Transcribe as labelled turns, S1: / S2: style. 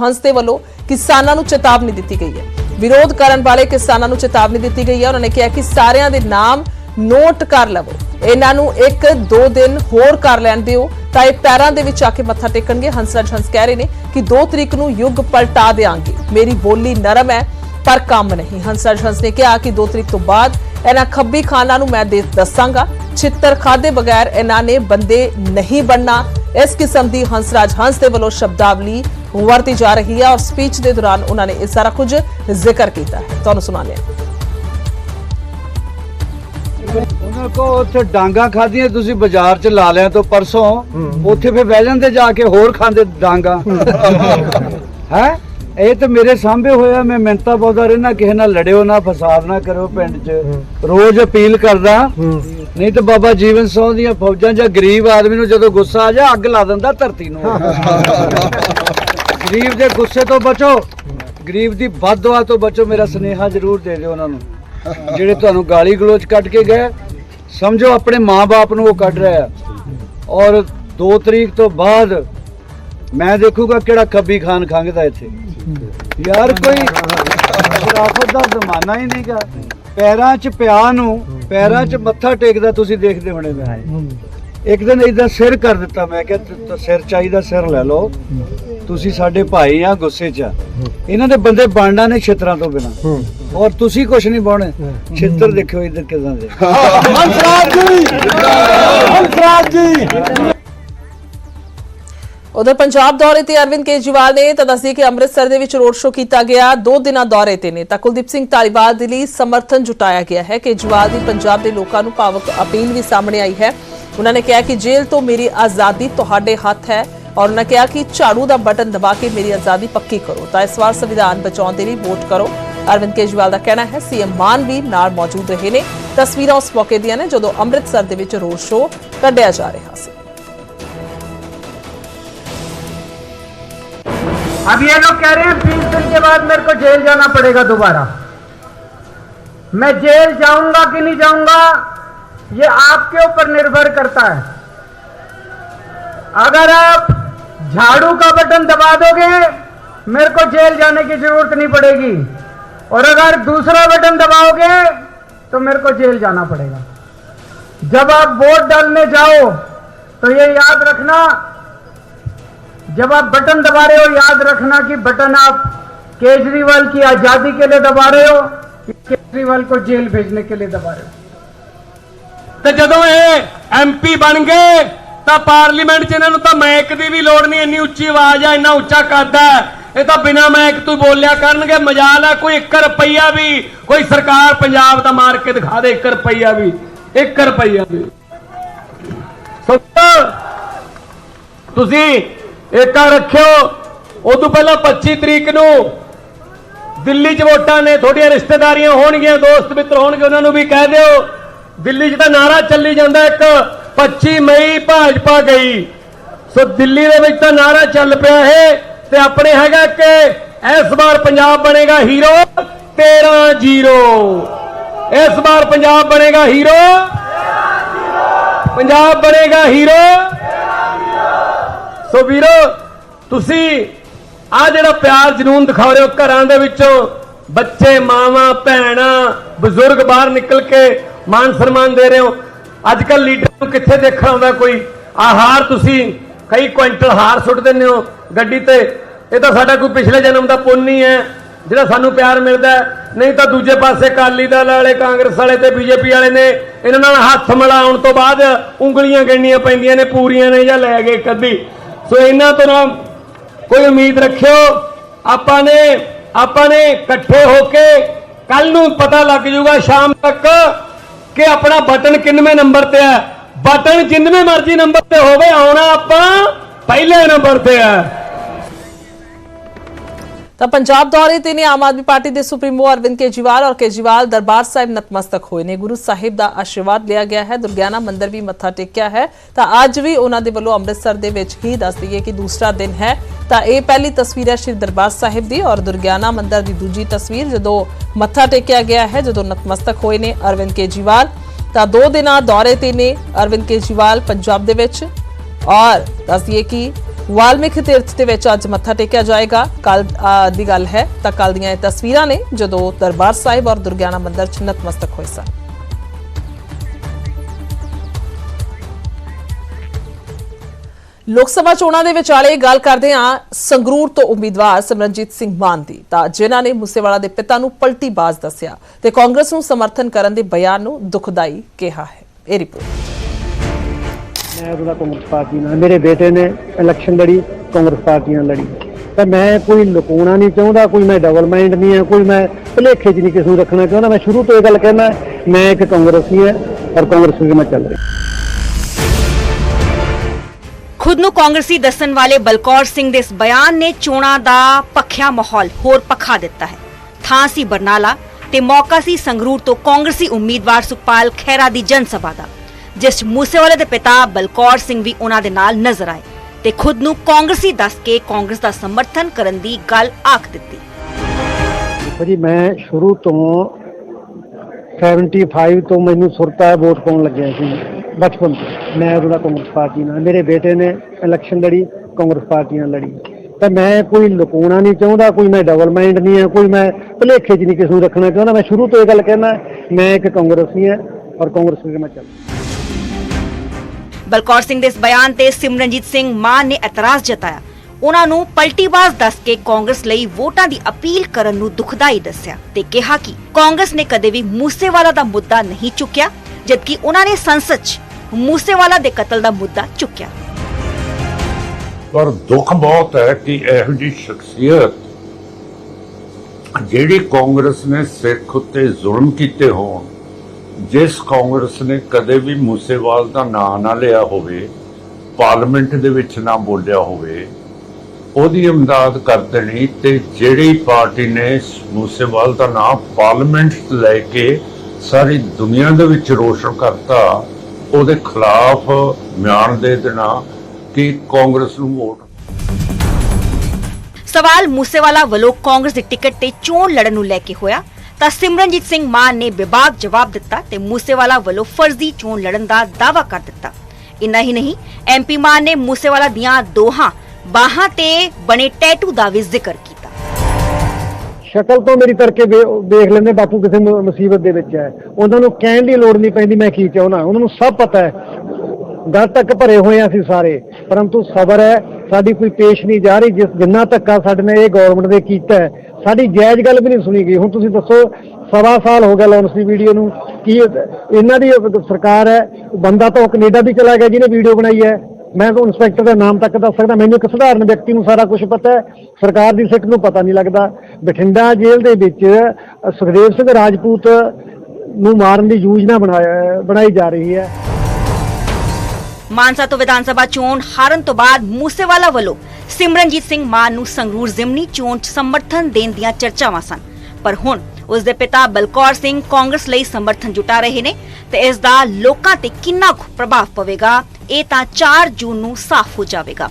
S1: ਹੰਸ ਦੇ ਵੱਲੋਂ ਕਿਸਾਨਾਂ ਨੂੰ ਚੇਤਾਵਨੀ ਦਿੱਤੀ ਗਈ ਹੈ। ਵਿਰੋਧ ਕਰਨ ਵਾਲੇ ਕਿਸਾਨਾਂ ਨੂੰ ਚੇਤਾਵਨੀ ਦਿੱਤੀ ਗਈ ਹੈ। ਉਹਨਾਂ ਨੇ ਕਿਹਾ ਕਿ ਸਾਰਿਆਂ ਦੇ ਨਾਮ ਨੋਟ ਕਰ ਲਵੋ। ਇਹਨਾਂ ਨੂੰ ਇੱਕ, ਦੋ ਦਿਨ ਹੋਰ ਕਰ ਲੈਣ ਦਿਓ ਤਾਂ ਇਹ ਪੈਰਾਂ ਦੇ ਵਿੱਚ ਆ ਕੇ ਮੱਥਾ ਟੇਕਣਗੇ। ਹੰਸਰਾਜ ਹੰਸ ਕਹਿ ਰਹੇ ਨੇ ਕਿ 2 ਤਰੀਕ ਨੂੰ ਯੁੱਗ ਪਲਟਾ ਦੇਾਂਗੇ ਮੇਰੀ ਬੋਲੀ ਨਰਮ ਹੈ, ਪਰ ਕੰਮ ਨਹੀਂ। ਹੰਸਰਾਜ ਹੰਸ ਨੇ ਕਿਹਾ ਕਿ 2 ਤਰੀਕ ਤੋਂ ਬਾਅਦ ਇਹਨਾਂ ਖੱਬੀ ਖਾਨਾਂ ਨੂੰ ਮੈਂ ਦੇ ਦੱਸਾਂਗਾ। ਛਿੱਤਰ ਖਾਦੇ ਬਗੈਰ ਇਹਨਾਂ ਨੇ ਬੰਦੇ ਨਹੀਂ ਬਣਨਾ। ਇਸ ਕਿਸਮ ਦੀ ਹੰਸਰਾਜ ਹੰਸ ਦੇ ਵੱਲੋਂ ਸ਼ਬਦਾਵਲੀ ਵਰਤੀ ਜਾ ਰਹੀ ਹੈ ਔਰ ਸਪੀਚ ਦੇ ਦੌਰਾਨ ਉਹਨਾਂ ਨੇ ਇਹ ਸਾਰਾ ਕੁਝ ਜ਼ਿਕਰ ਕੀਤਾ ਹੈ। ਤੁਹਾਨੂੰ ਸੁਣਾਉਂਦੇ ਹਾਂ।
S2: ਉਹਨਾਂ ਕੋ ਉੱਥੇ ਡਾਂਗਾ ਖਾਧੀਆਂ ਤੁਸੀਂ ਬਾਜ਼ਾਰ 'ਚ ਲਾ ਲਿਆ ਤੋਂ ਪਰਸੋਂ ਉੱਥੇ ਫੇ ਬਹਿ ਜਾਂਦੇ ਜਾ ਕੇ ਹੋਰ ਖਾਂਦੇ ਡਾਂਗਾ। ਹੈ? ਇਹ ਤਾਂ ਮੇਰੇ ਸਾਹਮਣੇ ਹੋਇਆ ਮੈਂ ਮਿੰਤਾ ਪਾਉਂਦਾ ਰਹਿਣਾ ਕਿਸੇ ਨਾਲ ਲੜਿਓ ਨਾ ਫਸਾਦ ਨਾ ਕਰੋ ਪਿੰਡ 'ਚ। ਰੋਜ਼ ਅਪੀਲ ਕਰਦਾ ਨਹੀਂ ਤਾਂ ਬਾਬਾ ਜੀਵਨ ਸੌ ਦੀਆਂ ਫੌਜਾਂ ਜਾਂ ਗਰੀਬ ਆਦਮੀ ਨੂੰ ਜਦੋਂ ਗੁੱਸਾ ਆ ਜਾ ਅੱਗ ਲਾ ਦਿੰਦਾ ਧਰਤੀ ਨੂੰ। ਗਰੀਬ ਦੇ ਗੁੱਸੇ ਤੋਂ ਬਚੋ। ਗਰੀਬ ਦੀ ਬਦਦੁਆ ਤੋਂ ਬਚੋ। ਮੇਰਾ ਸੁਨੇਹਾ ਜ਼ਰੂਰ ਦੇ ਦਿਓ ਉਹਨਾਂ ਨੂੰ। ਜਿਹੜੇ ਤੁਹਾਨੂੰ ਗਾਲੀ ਗਲੋਚ ਕੱਢ ਕੇ ਗਏ, ਸਮਝੋ ਆਪਣੇ ਮਾਪੇ ਨੂੰ ਉਹ ਕੱਢ ਰਿਹਾ। ਔਰ 2 ਤਰੀਕ ਤੋਂ ਬਾਅਦ ਮੈਂ ਦੇਖੂਗਾ ਕਿਹੜਾ ਖੱਬੀ ਖਾਨ ਖੰਗਦਾ ਇੱਥੇ। ਯਾਰ ਕੋਈ ਸ਼ਰਾਫਤ ਦਾ ਜ਼ਮਾਨਾ ਹੀ ਨਹੀਂਗਾ। ਪੈਰਾਂ 'ਚ ਪਿਆ ਨੂੰ, ਪੈਰਾਂ 'ਚ ਮੱਥਾ ਟੇਕਦਾ ਤੁਸੀਂ ਦੇਖਦੇ ਹੋਣੇ ਮੈਂ। ਇੱਕ ਦਿਨ ਇਦਾਂ ਸਿਰ ਕਰ ਦਿੱਤਾ ਮੈਂ ਕਿਹਾ ਤ- ਤ- ਸਿਰ ਚਾਹੀਦਾ ਸਿਰ ਲੈ ਲਓ। ਤੁਸੀਂ ਸਾਡੇ ਭਾਈ ਆ ਗੁੱਸੇ 'ਚ। ਆ। ਇਹਨਾਂ ਦੇ ਬੰਦੇ ਬਣਨਾ ਨੇ ਛਿੱਤਰਾਂ ਤੋਂ ਬਿਨਾ। ਔਰ ਤੁਸੀਂ ਕੁਛ ਨਹੀਂ ਬਾਉਣੇ ਛਿੱਤਰ ਦੇਖਿਓ ਇਧਰ ਕਿਦਾਂ ਦੇ।
S3: ਹੰਸਰਾਜ ਜੀ! ਹੰਸਰਾਜ ਜੀ!
S1: ਉਧਰ ਪੰਜਾਬ ਦੌਰੇ ਤੇ ਅਰਵਿੰਦ ਕੇਜਰੀਵਾਲ ਨੇ ਤਾਂ ਦੱਸੀ ਕਿ ਅੰਮ੍ਰਿਤਸਰ ਦੇ ਵਿੱਚ ਰੋਡ ਸ਼ੋਅ ਕੀਤਾ ਗਿਆ। ਦੋ ਦਿਨਾਂ ਦੌਰੇ ਤੇ ਨੇ। ਤਾਂ ਕੁਲਦੀਪ ਸਿੰਘ ਧਾਲੀਵਾਲ ਦੇ ਲਈ ਸਮਰਥਨ ਜੁਟਾਇਆ ਗਿਆ ਹੈ। ਕੇਜਰੀਵਾਲ ਦੀ ਪੰਜਾਬ ਦੇ ਲੋਕਾਂ ਨੂੰ ਭਾਵਕ ਅਪੀਲ ਵੀ ਸਾਹਮਣੇ ਆਈ ਹੈ। ਉਹਨਾਂ ਨੇ ਕਿਹਾ ਕਿ ਜੇਲ੍ਹ ਤੋਂ ਮੇਰੀ ਆਜ਼ਾਦੀ ਤੁਹਾਡੇ ਹੱਥ ਹੈ ਔਰ ਉਹਨਾਂ ਕਿਹਾ ਕਿ ਝਾੜੂ ਦਾ ਬਟਨ ਦਬਾ ਕੇ ਮੇਰੀ ਆਜ਼ਾਦੀ ਪੱਕੀ ਕਰੋ ਤਾਂ ਇਸ ਵਾਰ ਸੰਵਿਧਾਨ ਬਚਾਉਣ ਦੇ ਲਈ ਵੋਟ ਕਰੋ ਅਰਵਿੰਦ ਕੇਜਰੀਵਾਲ ਦਾ ਕਹਿਣਾ ਹੈ ਸੀਐਮ ਮਾਨ ਵੀ ਨਾਲ ਮੌਜੂਦ ਰਹੇ ਨੇ ਤਸਵੀਰਾਂ ਉਸ ਮੌਕੇ ਦੀਆਂ ਨੇ ਜਦੋਂ ਅੰਮ੍ਰਿਤਸਰ ਦੇ ਵਿੱਚ ਰੋਡ ਸ਼ੋਅ ਕੱਢਿਆ ਜਾ ਰਿਹਾ ਸੀ
S4: अब ये लोग कह रहे हैं बीस दिन के बाद मेरे को जेल जाना पड़ेगा दोबारा मैं जेल जाऊंगा कि नहीं जाऊंगा ये आपके ऊपर निर्भर करता है। अगर आप झाड़ू का बटन दबा दोगे, मेरे को जेल जाने की ज़रूरत नहीं पड़ेगी। और अगर दूसरा बटन दबाओगे तो मेरे को जेल जाना पड़ेगा। जब आप वोट डालने जाओ तो ये याद रखना, जब आप बटन दबा रहे हो, याद रखना कि बटन आप केजरीवाल की आज़ादी के लिए दबा रहे हो केजरीवाल को जेल भेजने के लिए दबा रहे हो।
S3: ਤੇ ਜਦੋਂ ਇਹ ਐਮਪੀ ਬਣ ਗਏ, ਤਾਂ ਪਾਰਲੀਮੈਂਟ 'ਚ ਇਹਨਾਂ ਨੂੰ ਤਾਂ ਮੈਕ ਦੀ ਵੀ ਲੋੜ ਨਹੀਂ, ਇੰਨੀ ਉੱਚੀ ਆਵਾਜ਼ ਆ, ਇੰਨਾ ਉੱਚਾ ਕੱਦ ਹੈ ਇਹ ਤਾਂ ਬਿਨਾ ਮੈਕ ਤੋਂ ਬੋਲਿਆ ਕਰਨਗੇ, ਮਜਾਲ ਆ, ਕੋਈ 1 ਰੁਪਈਆ ਵੀ, ਕੋਈ ਸਰਕਾਰ ਪੰਜਾਬ ਦਾ ਮਾਰ ਕੇ ਦਿਖਾ ਦੇ 1 ਰੁਪਈਆ ਵੀ 1 ਰੁਪਈਆ ਵੀ। ਤੁਸੀਂ ਏਕਾ ਰੱਖਿਓ, ਉਦੋਂ ਪਹਿਲਾਂ 25 ਤਰੀਕ ਨੂੰ ਦਿੱਲੀ 'ਚ ਵੋਟਾਂ ਨੇ, ਤੁਹਾਡੀਆਂ ਰਿਸ਼ਤੇਦਾਰੀਆਂ ਹੋਣਗੀਆਂ, ਦੋਸਤ ਮਿੱਤਰ ਹੋਣਗੇ, ਉਹਨਾਂ ਨੂੰ ਵੀ ਕਹਿ ਦਿਓ। ਦਿੱਲੀ 'ਚ ਤਾਂ ਨਾਰਾ ਚੱਲੀ ਜਾਂਦਾ ਇੱਕ 25 ਮਈ ਭਾਜਪਾ ਗਈ। ਸੋ ਦਿੱਲੀ ਦੇ ਵਿੱਚ ਤਾਂ ਨਾਰਾ ਚੱਲ ਪਿਆ ਹੈ ਤੇ ਆਪਣੇ ਹੈਗਾ ਕਿ ਇਸ ਵਾਰ ਪੰਜਾਬ ਬਣੇਗਾ ਹੀਰੋ 13-0 ਇਸ ਵਾਰ ਪੰਜਾਬ ਬਣੇਗਾ ਹੀਰੋ ਪੰਜਾਬ ਬਣੇਗਾ ਹੀਰੋ। ਸੋ ਵੀਰੋ, ਤੁਸੀਂ ਆ ਜਿਹੜਾ ਪਿਆਰ ਜਨੂਨ ਦਿਖਾ ਰਹੇ ਹੋ ਘਰਾਂ ਦੇ ਵਿੱਚੋਂ, ਬੱਚੇ, ਮਾਵਾਂ, ਭੈਣਾਂ, ਬਜ਼ੁਰਗ ਬਾਹਰ ਨਿਕਲ ਕੇ ਮਾਨ ਸਨਮਾਨ ਦੇ ਰਹੇ ਹੋ। ਅੱਜ ਕੱਲ ਲੀਡਰ ਨੂੰ ਕਿੱਥੇ ਦੇਖਣ ਆਉਂਦਾ ਕੋਈ? ਆ ਹਾਰ ਤੁਸੀਂ ਕਈ ਕੁਇੰਟਲ ਹਾਰ ਸੁੱਟ ਦਿੰਦੇ ਹੋ ਗੱਡੀ ਤੇ। ਇਹ ਤਾਂ ਸਾਡਾ ਕੋਈ ਪਿਛਲੇ ਜਨਮ ਦਾ ਪੁੰਨ ਹੀ ਹੈ। ਜਿਹੜਾ ਸਾਨੂੰ ਪਿਆਰ ਮਿਲਦਾ ਨਹੀਂ ਤਾਂ ਦੂਜੇ ਪਾਸੇ ਅਕਾਲੀ ਦਲ ਵਾਲੇ, ਕਾਂਗਰਸ ਵਾਲੇ ਤੇ ਬੀਜੇਪੀ ਵਾਲੇ ਨੇ ਇਹਨਾਂ ਨਾਲ ਹੱਥ ਮਿਲਾਉਣ ਤੋਂ ਬਾਅਦ ਉਂਗਲੀਆਂ ਗਿਣਨੀਆਂ ਪੈਂਦੀਆਂ ਨੇ, ਪੂਰੀਆਂ ਨੇ ਜਾਂ ਲੈ ਗਏ ਕਦੀ ਸੋ ਇਹਨਾਂ ਤੋਂ ਨਾ ਕੋਈ ਉਮੀਦ ਰੱਖਿਓ। ਆਪਾਂ ਨੇ ਆਪਾਂ ਨੇ ਇਕੱਠੇ ਹੋ ਕੇ ਕੱਲ ਨੂੰ ਪਤਾ ਲੱਗ ਜੂਗਾ, ਸ਼ਾਮ ਤੱਕ ਕਿ ਆਪਣਾ ਬਟਨ ਕਿੰਨਵੇਂ ਨੰਬਰ ਤੇ ਹੈ? ਬਟਨ ਜਿੰਨਵੇਂ ਮਰਜ਼ੀ ਨੰਬਰ ਤੇ ਹੋਵੇ, ਆਉਣਾ ਆਪਾਂ ਪਹਿਲੇ ਨੰਬਰ ਤੇ ਹੈ।
S1: ਤਾਂ ਪੰਜਾਬ ਦੌਰੇ ਤੇ ਨੇ ਆਮ ਆਦਮੀ ਪਾਰਟੀ ਦੇ ਸੁਪਰੀਮੋ ਅਰਵਿੰਦ ਕੇਜਰੀਵਾਲ ਔਰ ਕੇਜਰੀਵਾਲ ਦਰਬਾਰ ਸਾਹਿਬ ਨਤਮਸਤਕ ਹੋਏ ਨੇ। ਗੁਰੂ ਸਾਹਿਬ ਦਾ ਆਸ਼ੀਰਵਾਦ ਲਿਆ ਗਿਆ ਹੈ। ਦੁਰਗਿਆਨਾ ਮੰਦਿਰ ਵੀ ਮੱਥਾ ਟੇਕਿਆ ਹੈ। ਤਾਂ ਅੱਜ ਵੀ ਉਹਨਾਂ ਦੇ ਵੱਲੋਂ ਅੰਮ੍ਰਿਤਸਰ ਦੇ ਵਿੱਚ ਹੀ ਦੱਸ ਦਈਏ ਕਿ ਦੂਸਰਾ ਦਿਨ ਹੈ। ਤਾਂ ਇਹ ਪਹਿਲੀ ਤਸਵੀਰ ਹੈ ਸ਼੍ਰੀ ਦਰਬਾਰ ਸਾਹਿਬ ਦੀ ਔਰ ਦੁਰਗਿਆਨਾ ਮੰਦਿਰ ਦੀ ਦੂਜੀ ਤਸਵੀਰ ਜਦੋਂ ਮੱਥਾ ਟੇਕਿਆ ਗਿਆ ਹੈ, ਜਦੋਂ ਨਤਮਸਤਕ ਹੋਏ ਨੇ ਅਰਵਿੰਦ ਕੇਜਰੀਵਾਲ। ਤਾਂ ਦੋ ਦਿਨਾਂ ਦੌਰੇ ਤੇ ਨੇ ਅਰਵਿੰਦ ਕੇਜਰੀਵਾਲ ਪੰਜਾਬ ਦੇ ਵਿੱਚ। ਔਰ ਦੱਸਦੀਏ ਕਿ ਵਾਲਮੀਕ ਤੀਰਥ ਦੇ ਵਿੱਚ ਅੱਜ ਮੱਥਾ ਟੇਕਿਆ ਜਾਏਗਾ। ਕੱਲ ਦੀ ਗੱਲ ਹੈ ਤਾਂ ਕੱਲ ਦੀਆਂ ਇਹ ਤਸਵੀਰਾਂ ਨੇ ਜਦੋਂ ਦਰਬਾਰ ਸਾਹਿਬ ਔਰ ਦੁਰਗਿਆਨਾ ਮੰਦਿਰ 'ਚ ਨਤਮਸਤਕ ਹੋਏ ਸਨ। ਲੋਕ ਸਭਾ ਚੋਣਾਂ ਦੇ ਵਿਚਾਲੇ ਗੱਲ ਕਰਦੇ ਹਾਂ ਸੰਗਰੂਰ ਤੋਂ ਉਮੀਦਵਾਰ ਸਿਮਰਨਜੀਤ ਸਿੰਘ ਮਾਨ ਦੀ। ਤਾਂ ਜਿਨ੍ਹਾਂ ਨੇ ਮੂਸੇਵਾਲਾ ਦੇ ਪਿਤਾ ਨੂੰ ਪਲਟੀਬਾਜ਼ ਦੱਸਿਆ ਤੇ ਕਾਂਗਰਸ ਨੂੰ ਸਮਰਥਨ ਕਰਨ ਦੇ ਬਿਆਨ ਨੂੰ ਦੁਖਦਾਈ ਕਿਹਾ ਹੈ। ਇਹ ਰਿਪੋਰਟ।
S5: ਮੈਂ ਉਹਦਾ ਕਾਂਗਰਸ ਪਾਰਟੀ ਨਾਲ, ਮੇਰੇ ਬੇਟੇ ਨੇ ਇਲੈਕਸ਼ਨ ਲੜੀ, ਕਾਂਗਰਸ ਪਾਰਟੀ ਨਾਲ ਲੜੀ। ਤਾਂ ਮੈਂ ਕੋਈ ਲੁਕਾਉਣਾ ਨਹੀਂ ਚਾਹੁੰਦਾ, ਕੋਈ ਮੈਂ ਡਬਲ ਮਾਈਂਡ ਨਹੀਂ ਹੈ, ਕੋਈ ਮੈਂ ਭੁਲੇਖੇ 'ਚ ਨਹੀਂ ਕਿਸੇ ਨੂੰ ਰੱਖਣਾ ਚਾਹੁੰਦਾ। ਮੈਂ ਸ਼ੁਰੂ ਤੋਂ ਇਹ ਗੱਲ ਕਹਿਣਾ ਮੈਂ ਇੱਕ ਕਾਂਗਰਸੀ ਹਾਂ ਔਰ ਕਾਂਗਰਸ ਵਿੱਚ ਮੈਂ ਚੱਲ ਰਿਹਾ।
S6: ਖੁਦ ਨੂੰ ਕਾਂਗਰਸੀ ਦੱਸਣ ਵਾਲੇ ਬਲਕੌਰ ਸਿੰਘ ਦੇ ਇਸ ਬਿਆਨ ਨੇ ਚੋਣਾਂ ਦਾ ਪੱਖਿਆ ਮਾਹੌਲ ਹੋਰ ਪੱਖਾ ਦਿੱਤਾ ਹੈ। ਥਾਂ ਸੀ ਬਰਨਾਲਾ ਤੇ ਮੌਕਾ ਸੀ ਸੰਗਰੂਰ ਤੋਂ ਕਾਂਗਰਸੀ ਉਮੀਦਵਾਰ ਸੁਖਪਾਲ ਖਹਿਰਾ ਦੀ ਜਨ ਸਭਾ ਦਾ। ਜਿਸ ਮੂਸੇਵਾਲੇ ਦੇ ਪਿਤਾ ਬਲਕੌਰ ਸਿੰਘ ਵੀ ਉਹਨਾਂ ਦੇ ਨਾਲ ਨਜ਼ਰ ਆਏ ਤੇ ਖੁਦ ਨੂੰ ਕਾਂਗਰਸੀ ਦੱਸ ਕੇ ਕਾਂਗਰਸ ਦਾ ਸਮਰਥਨ ਕਰਨ ਦੀ ਗੱਲ ਆਖ ਦਿੱਤੀ।
S5: ਦੇਖੋ ਜੀ, ਮੈਂ ਸ਼ੁਰੂ ਤੋਂ 75 ਤੋਂ ਮੈਨੂੰ ਸੁਰਤਾ ਵੋਟ ਪਾਉਣ ਲੱਗਿਆ ਸੀ ਬਚਪਨ ਤੋਂ। ਮੈਂ ਉਹਦਾ ਕਾਂਗਰਸ ਪਾਰਟੀ ਨਾਲ, ਮੇਰੇ ਬੇਟੇ ਨੇ ਇਲੈਕਸ਼ਨ ਲੜੀ, ਕਾਂਗਰਸ ਪਾਰਟੀ ਨਾਲ ਲੜੀ। ਤਾਂ ਮੈਂ ਕੋਈ ਲੁਕਾਉਣਾ ਨਹੀਂ ਚਾਹੁੰਦਾ, ਕੋਈ ਮੈਂ ਡਬਲ ਮਾਈਂਡ ਨਹੀਂ ਹਾਂ, ਕੋਈ ਮੈਂ ਭੁਲੇਖੇ 'ਚ ਨਹੀਂ ਕਿਸੇ ਨੂੰ ਰੱਖਣਾ ਚਾਹੁੰਦਾ। ਮੈਂ ਸ਼ੁਰੂ ਤੋਂ ਇਹ ਗੱਲ ਕਹਿਣਾ, ਮੈਂ ਇੱਕ ਕਾਂਗਰਸੀ ਹਾਂ ਔਰ ਕਾਂਗਰਸ ਵਿੱਚ ਮੈਂ ਚੱਲ
S6: ਬਲਕੌਰ ਸਿੰਘ ਦੇ ਇਸ ਬਿਆਨ ਤੇ ਸਿਮਰਨਜੀਤ ਸਿੰਘ ਮਾਨ ਨੇ ਇਤਰਾਜ਼ ਜਤਾਇਆ। ਉਹਨਾਂ ਨੂੰ ਪਲਟੀਬਾਜ਼ ਦੱਸ ਕੇ ਕਾਂਗਰਸ ਲਈ ਵੋਟਾਂ ਦੀ ਅਪੀਲ ਕਰਨ ਨੂੰ ਦੁਖਦਾਈ ਦੱਸਿਆ ਤੇ ਕਿਹਾ ਕਿ ਕਾਂਗਰਸ ਨੇ ਕਦੇ ਵੀ ਮੂਸੇਵਾਲਾ ਦਾ ਮੁੱਦਾ ਨਹੀਂ ਚੁੱਕਿਆ, ਜਦਕਿ ਉਹਨਾਂ ਨੇ ਸੰਸਦ 'ਚ ਮੂਸੇਵਾਲਾ ਦੇ ਕਤਲ ਦਾ ਮੁੱਦਾ ਚੁੱਕਿਆ।
S7: ਪਰ ਦੁੱਖ ਬਹੁਤ ਹੈ ਕਿ ਇਹੋ ਜਿਹੀ ਸ਼ਖਸੀਅਤ ਜਿਹੜੀ ਕਾਂਗਰਸ ਨੇ ਸਿੱਖ ਉੱਤੇ ਜ਼ੁਲਮ ਕੀਤੇ ਹੋਣ ਜਿਸ ਕਾਂਗਰਸ ਨੇ ਕਦੇ ਵੀ ਮੂਸੇਵਾਲ ਦਾ ਨਾਂ ਨਾ ਲਿਆ ਹੋਵੇ, ਪਾਰਲੀਮੈਂਟ ਦੇ ਵਿੱਚ ਨਾ ਬੋਲਿਆ ਹੋਵੇ, ਉਹਦੀ ਇਮਦਾਦ ਕਰ ਦੇਣੀ ਤੇ ਜਿਹੜੀ ਪਾਰਟੀ ਨੇ ਮੂਸੇਵਾਲ ਦਾ ਨਾਂ ਪਾਰਲੀਮੈਂਟ ਲੈ ਕੇ ਸਾਰੀ ਦੁਨੀਆ ਦੇ ਵਿੱਚ ਰੋਸ਼ਨ ਕਰਤਾ, ਉਹਦੇ ਖਿਲਾਫ ਬਿਆਨ ਦੇ ਦੇਣਾ ਕਿ ਕਾਂਗਰਸ ਨੂੰ ਵੋਟ
S6: ਸਵਾਲ ਮੂਸੇਵਾਲਾ ਵੱਲੋਂ ਕਾਂਗਰਸ ਦੀ ਟਿਕਟ ਤੇ ਚੋਣ ਲੜਨ ਨੂੰ ਲੈ ਕੇ ਹੋਇਆ। ਤਾਂ ਸਿਮਰਨਜੀਤ ਸਿੰਘ ਮਾਨ ਨੇ ਵਿਭਾਗ ਜਵਾਬ ਦਿੱਤਾ ਤੇ ਮੂਸੇਵਾਲਾ ਵੱਲੋਂ ਫਰਜ਼ੀ ਚੋਣ ਲੜਨ ਦਾ ਦਾਅਵਾ ਕਰ ਦਿੱਤਾ। ਇੰਨਾ ਹੀ ਨਹੀਂ ਐਮਪੀ ਮਾਨ ਨੇ ਮੂਸੇਵਾਲਾ ਦੀਆਂ ਦੋਹਾਂ ਬਾਹਾਂ ਤੇ ਬਣੇ ਟੈਟੂ ਦਾ ਵੀ ਜ਼ਿਕਰ ਕੀਤਾ।
S5: ਸ਼ਕਲ ਤੋਂ ਮੇਰੀ ਕਰਕੇ ਦੇਖ ਲੈਂਦੇ ਬਾਪੂ ਕਿਸੇ ਮੁਸੀਬਤ ਦੇ ਵਿੱਚ ਹੈ। ਉਹਨਾਂ ਨੂੰ ਕਹਿਣ ਦੀ ਲੋੜ ਨਹੀਂ ਪੈਂਦੀ, ਮੈਂ ਕੀ ਚਾਹੁੰਦਾ। ਉਹਨਾਂ ਨੂੰ ਸਭ ਪਤਾ ਹੈ। ਗੱਲ ਤੱਕ ਭਰੇ ਹੋਏ ਆ ਅਸੀਂ ਸਾਰੇ, ਪਰੰਤੂ ਸਬਰ ਹੈ ਸਾਡੀ ਕੋਈ ਪੇਸ਼ ਨਹੀਂ ਜਾ ਰਹੀ, ਜਿਸ ਜਿੰਨਾ ਧੱਕਾ ਸਾਡੇ ਨੇ ਇਹ ਗਵਰਨਮੈਂਟ ਨੇ ਕੀਤਾ ਸਾਡੀ ਜਾਇਜ਼ ਗੱਲ ਵੀ ਨਹੀਂ ਸੁਣੀ ਗਈ। ਹੁਣ ਤੁਸੀਂ ਦੱਸੋ, ਸਵਾ ਸਾਲ ਹੋ ਗਿਆ ਲਾਂਚ ਦੀ ਵੀਡੀਓ ਨੂੰ, ਕੀ ਇਹਨਾਂ ਦੀ ਸਰਕਾਰ ਹੈ, ਬੰਦਾ ਤਾਂ ਉਹ ਕੈਨੇਡਾ ਵੀ ਚਲਾ ਗਿਆ ਜਿਹਨੇ ਵੀਡੀਓ ਬਣਾਈ ਹੈ। ਮੈਂ ਤਾਂ ਇੰਸਪੈਕਟਰ ਦਾ ਨਾਮ ਤੱਕ ਦੱਸ ਸਕਦਾ, ਮੈਨੂੰ ਇੱਕ ਸਧਾਰਨ ਵਿਅਕਤੀ ਨੂੰ ਸਾਰਾ ਕੁਝ ਪਤਾ ਹੈ, ਸਰਕਾਰ ਦੀ ਸਿੱਖ ਨੂੰ ਪਤਾ ਨਹੀਂ ਲੱਗਦਾ। ਬਠਿੰਡਾ ਜੇਲ੍ਹ ਦੇ ਵਿੱਚ ਸੁਖਦੇਵ ਸਿੰਘ ਰਾਜਪੂਤ ਨੂੰ ਮਾਰਨ ਦੀ ਯੋਜਨਾ ਬਣਾਇਆ ਬਣਾਈ ਜਾ ਰਹੀ ਹੈ।
S6: ਮਾਨਸਾ ਤੋਂ ਵਿਧਾਨ ਸਭਾ ਚੋਣ ਹਾਰਨ ਤੋਂ ਬਾਅਦ ਮੂਸੇਵਾਲਾ ਵੱਲੋਂ ਸਿਮਰਨਜੀਤ ਸਿੰਘ ਮਾਨ ਨੂੰ ਸੰਗਰੂਰ ਜ਼ਿਮਨੀ ਚੋਣ 'ਚ ਸਮਰਥਨ ਦੇਣ ਦੀਆਂ ਚਰਚਾਵਾਂ ਸਨ। ਪਰ ਹੁਣ ਉਸ ਦੇ ਪਿਤਾ ਬਲਕੌਰ ਸਿੰਘ ਕਾਂਗਰਸ ਲਈ ਸਮਰਥਨ ਜੁਟਾ ਰਹੇ ਨੇ ਤੇ ਇਸ ਦਾ ਲੋਕਾਂ ਤੇ ਕਿੰਨਾ ਕੁ ਪ੍ਰਭਾਵ ਪਵੇਗਾ, ਇਹ ਤਾਂ 4 ਜੂਨ ਨੂੰ ਸਾਫ਼ ਹੋ ਜਾਵੇਗਾ।